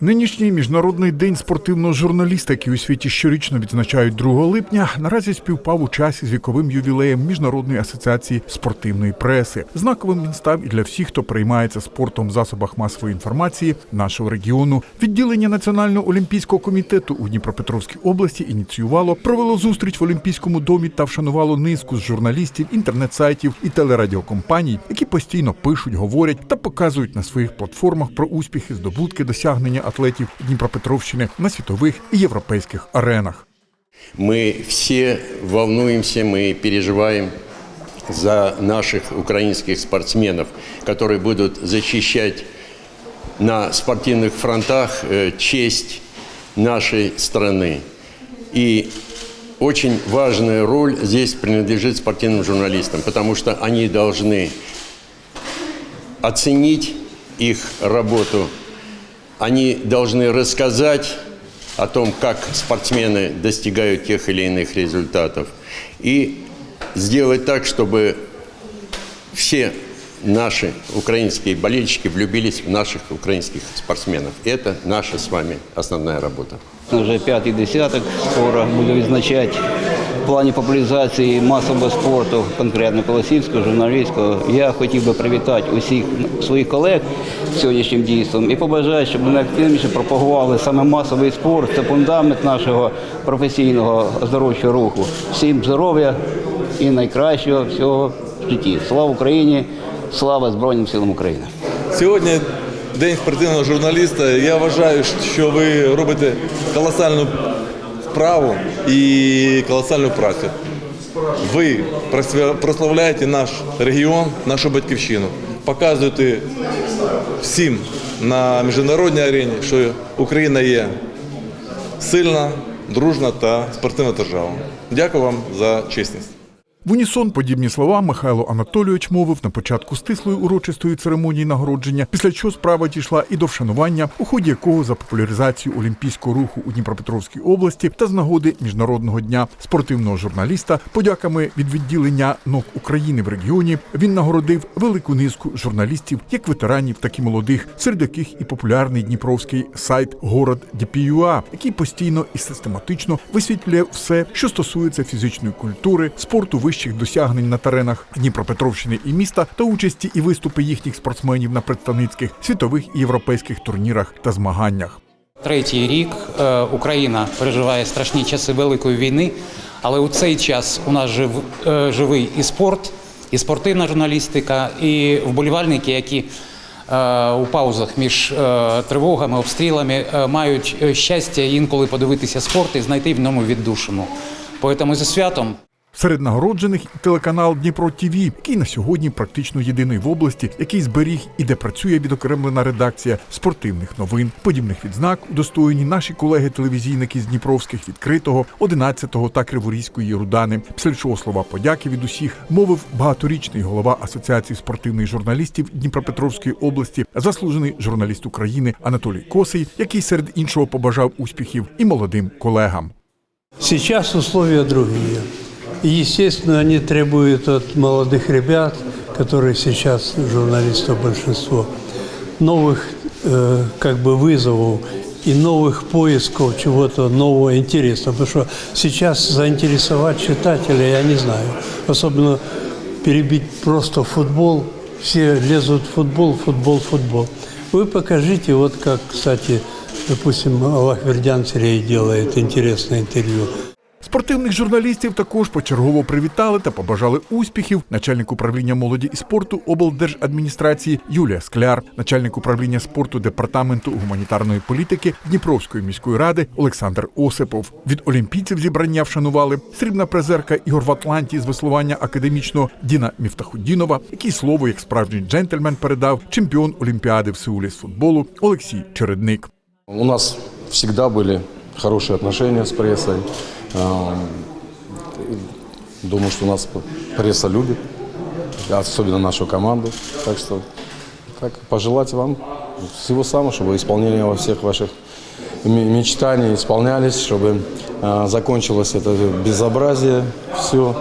Нинішній міжнародний день спортивного журналіста, який у світі щорічно відзначають 2 липня, наразі співпав у часі з віковим ювілеєм Міжнародної асоціації спортивної преси. Знаковим він став і для всіх, хто приймається спортом в засобах масової інформації нашого регіону. Відділення Національного олімпійського комітету у Дніпропетровській області ініціювало, провело зустріч в Олімпійському домі та вшанувало низку з журналістів, інтернет-сайтів і телерадіокомпаній, які постійно пишуть, говорять та показують на своїх платформах про успіхи, здобутки, досягнення атлетів Дніпропетровщини на світових і європейських аренах. Мы все волнуемся, мы переживаем за наших украинских спортсменов, которые будут защищать на спортивных фронтах э, честь нашей страны. И очень важная роль здесь принадлежит спортивным журналистам, потому что они должны оценить их работу, они должны рассказать о том, как спортсмены достигают тех или иных результатов, и сделать так, чтобы все наши украинские болельщики влюбились в наших украинских спортсменов. Это наша с вами основная работа. Вже п'ятий десяток скоро буде відзначати плані популяризації масового спорту, конкретно колосівського, журналістського. Я хотів би привітати усіх своїх колег сьогоднішнім дійством і побажаю, щоб вони активніше пропагували саме масовий спорт. Це фундамент нашого професійного оздоровчого руху. Всім здоров'я і найкращого всього в житті. Слава Україні! Слава Збройним силам України! Сьогодні день спортивного журналіста. Я вважаю, що ви робите колосальну справу і колосальну працю. Ви прославляєте наш регіон, нашу батьківщину, показуєте всім на міжнародній арені, що Україна є сильна, дружна та спортивна держава. Дякую вам за чесність. В унісон подібні слова Михайло Анатолійович мовив на початку стислої урочистої церемонії нагородження, після чого справа дійшла і до вшанування, у ході якого за популяризацію олімпійського руху у Дніпропетровській області та з нагоди міжнародного дня спортивного журналіста, подяками від відділення НОК України в регіоні він нагородив велику низку журналістів, як ветеранів, так і молодих, серед яких і популярний дніпровський сайт Город ДПЮА, який постійно і систематично висвітлює все, що стосується фізичної культури, спорту вищих досягнень на теренах Дніпропетровщини і міста та участі і виступи їхніх спортсменів на представницьких світових і європейських турнірах та змаганнях. Третій рік е, Україна переживає страшні часи Великої війни, але у цей час у нас жив, е, живий і спорт, і спортивна журналістика, і вболівальники, які е, у паузах між тривогами, обстрілами мають щастя інколи подивитися спорт і знайти в ньому віддушину. Поэтому зі святом Серед нагороджених телеканал Дніпро ТІВІ, який на сьогодні практично єдиний в області, який зберіг і де працює відокремлена редакція спортивних новин. Подібних відзнак удостоєні наші колеги-телевізійники з Дніпровських відкритого, 11-го та Криворізької Рудани. Після слова подяки від усіх мовив багаторічний голова Асоціації спортивних журналістів Дніпропетровської області, заслужений журналіст України Анатолій Косий, який серед іншого побажав успіхів і молодим колегам. Сейчас условия другие. Естественно, они требуют от молодых ребят, которые сейчас журналистов большинство, новых э, как бы вызовов и новых поисков чего-то нового интересного. Потому что сейчас заинтересовать читателя, я не знаю. Особенно перебить просто футбол. Все лезут в футбол, футбол, футбол. Вы покажите, вот как, кстати, допустим, Аллах Вердян Сергей делает интересное интервью. Спортивних журналістів також почергово привітали та побажали успіхів начальник управління молоді і спорту облдержадміністрації Юлія Скляр, начальник управління спорту департаменту гуманітарної політики Дніпровської міської ради Олександр Осипов. Від олімпійців зібрання вшанували срібна призерка Ігор в Атланті з веслування академічного Діна Міфтахудінова, який слово як справжній джентльмен передав чемпіон Олімпіади в Сеулі з футболу Олексій Чередник. У нас всегда были хорошие отношения с прессой. А, Думаю, что нас пресса любит, особенно нашу команду. Так что так, пожелать вам всего самого, чтобы исполнение во всех ваших мечтаний исполнялись, чтобы а, закончилось это безобразие, все.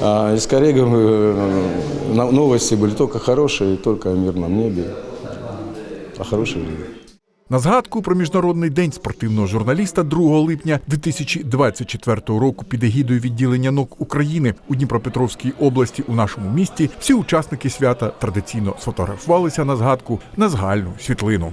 и скорее э, новости были только хорошие, только о мирном небе, о хорошей жизни. На згадку про міжнародний день спортивного журналіста 2 липня 2024 року під егідою відділення НОК України у Дніпропетровській області у нашому місті всі учасники свята традиційно сфотографувалися на згадку на згальну світлину.